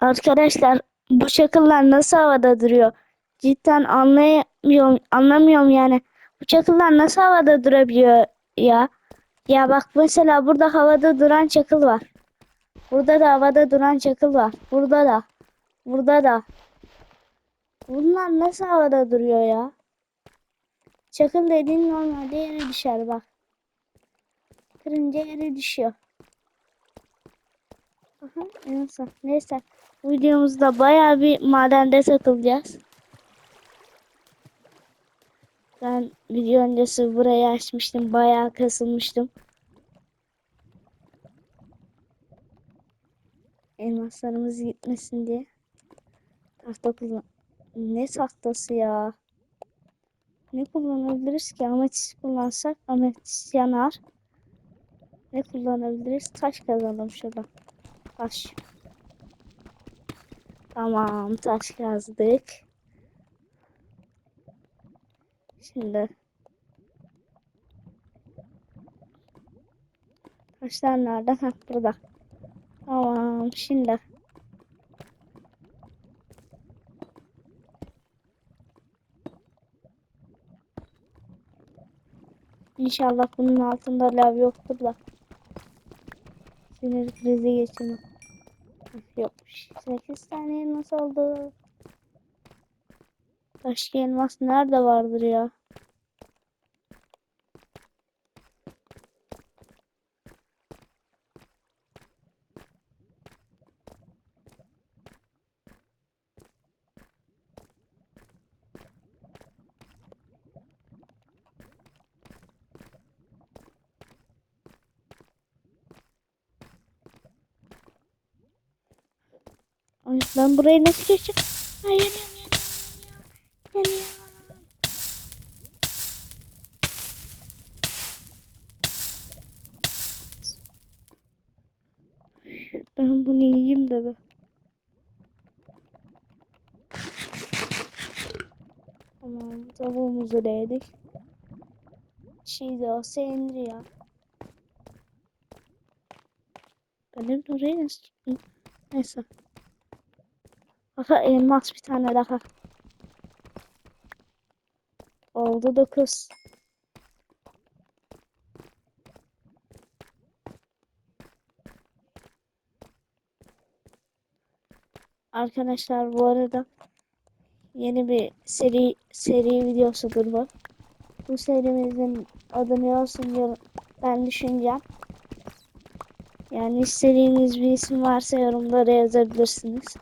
Arkadaşlar bu çakıllar nasıl havada duruyor? Cidden anlayamıyorum, anlamıyorum yani. Bu çakıllar nasıl havada durabiliyor ya? Ya bak mesela burada havada duran çakıl var. Burada da havada duran çakıl var. Burada da. Burada da. Bunlar nasıl havada duruyor ya? Çakıl dediğin normalde yere düşer bak. Kırınca yere düşüyor. Aha, neyse. Neyse. Videomuzda bayağı bir madende takılacağız. Ben video öncesi burayı açmıştım. Bayağı kasılmıştım. Elmaslarımız gitmesin diye. Tahta kullan. Ne tahtası ya? Ne kullanabiliriz ki? Ametist kullansak ametist yanar. Ne kullanabiliriz? Taş kazalım şurada. Taş. Tamam taş kazdık. Şimdi taşlar nerede? Heh, burada. Tamam şimdi İnşallah bunun altında lav yoktur da. Sinir krizi geçirmem. Yokmuş. 8 tane elmas oldu. Başka elmas nerede vardır ya? Ay ben burayı nasıl geçeceğim? Ay yanıyorum yanıyorum yanıyorum. Yanıyorum. Ben bunu yiyeyim de be. Tamam tavuğumuzu da yedik. Çiğ de olsa yenir ya. Benim orayı nasıl? Neyse. Aha elmas bir tane daha. Oldu 9. Arkadaşlar bu arada yeni bir seri seri videosudur bu. Bu serimizin adı ne olsun diye ben düşüneceğim. Yani istediğiniz bir isim varsa yorumlara yazabilirsiniz.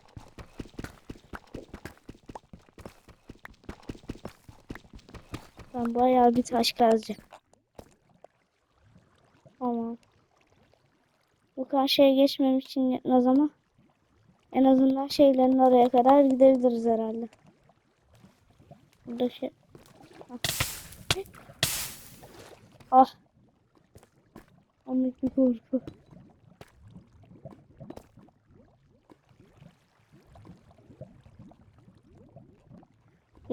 Ben bayağı bir taş kazacağım. Tamam. Bu karşıya geçmem için yetmez ama en azından şeylerin oraya kadar gidebiliriz herhalde. Burada şey... Ah. Ah. Amik bir korku.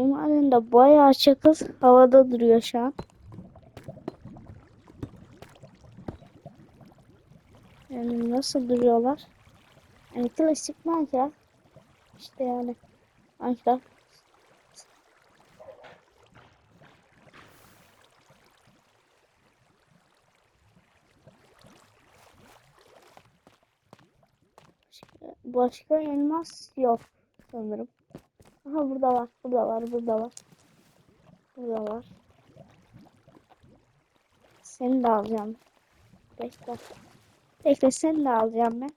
Bu madende bayağı çakıl havada duruyor şu an. Yani nasıl duruyorlar? Yani klasik Minecraft. İşte yani Minecraft. Başka, başka elmas yok sanırım. Aha burada var, burada var, burada var. Burada var. Seni de alacağım. Bekle. Bekle seni de alacağım ben.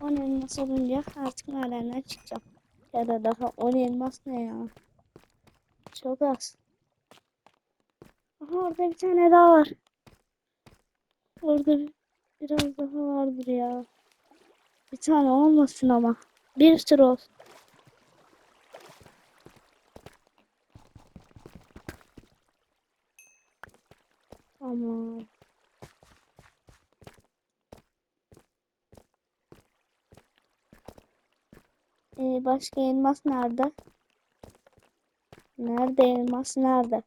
10 elmas olunca artık madenden çıkacağım. Ya da daha 10 elmas ne ya? Çok az. Aha orada bir tane daha var. Orada bir- biraz daha vardır ya. Bir tane olmasın ama. Bir sürü olsun. Ee, başka elmas nerede? Nerede elmas nerede?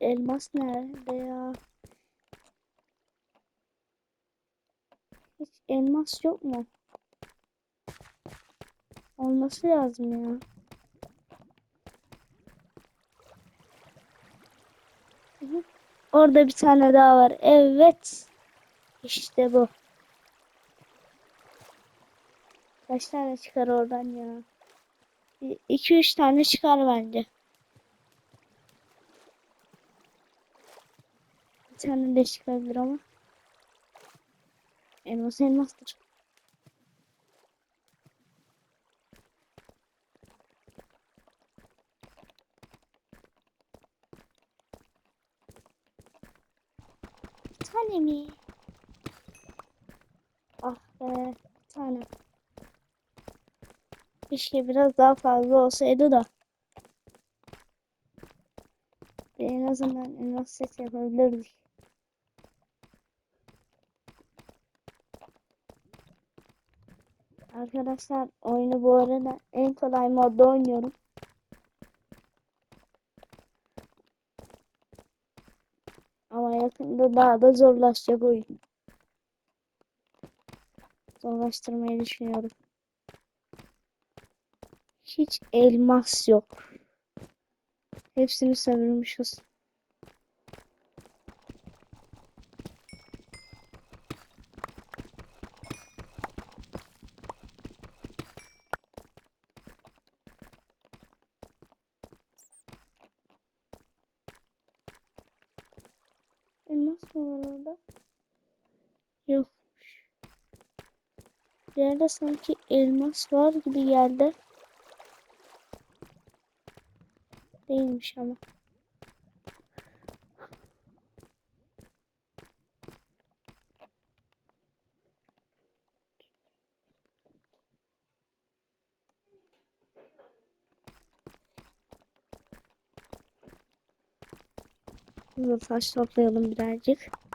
Elmas nerede ya? Hiç elmas yok mu? Olması lazım ya. Orada bir tane daha var. Evet. İşte bu. Kaç tane çıkar oradan ya? 2-3 tane çıkar bence. Bir tane de çıkabilir ama. Elmas elmastır. Bir tane mi? Ah be, bir tane. Keşke biraz daha fazla olsaydı da. En azından elmas set yapabilirdik. Arkadaşlar oyunu bu arada en kolay modda oynuyorum. Ama yakında daha da zorlaşacak oyun. Zorlaştırmayı düşünüyorum. Hiç elmas yok. Hepsini sömürmüşüz. Elmas mı var orada? Yokmuş. Yerde sanki elmas var gibi geldi. Değilmiş ama. Hızlı taş toplayalım birazcık.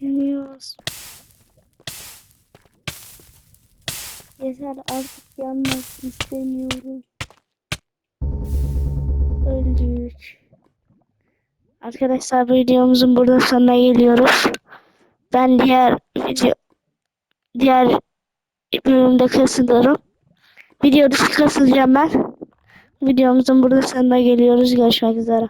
Yanıyoruz. Yeter artık yanmak istemiyorum. Öldük. Arkadaşlar videomuzun burada sonuna geliyoruz. Ben diğer video diğer bölümde kasılıyorum. Video dışı kasılacağım ben. Videomuzun burada sonuna geliyoruz. Görüşmek üzere.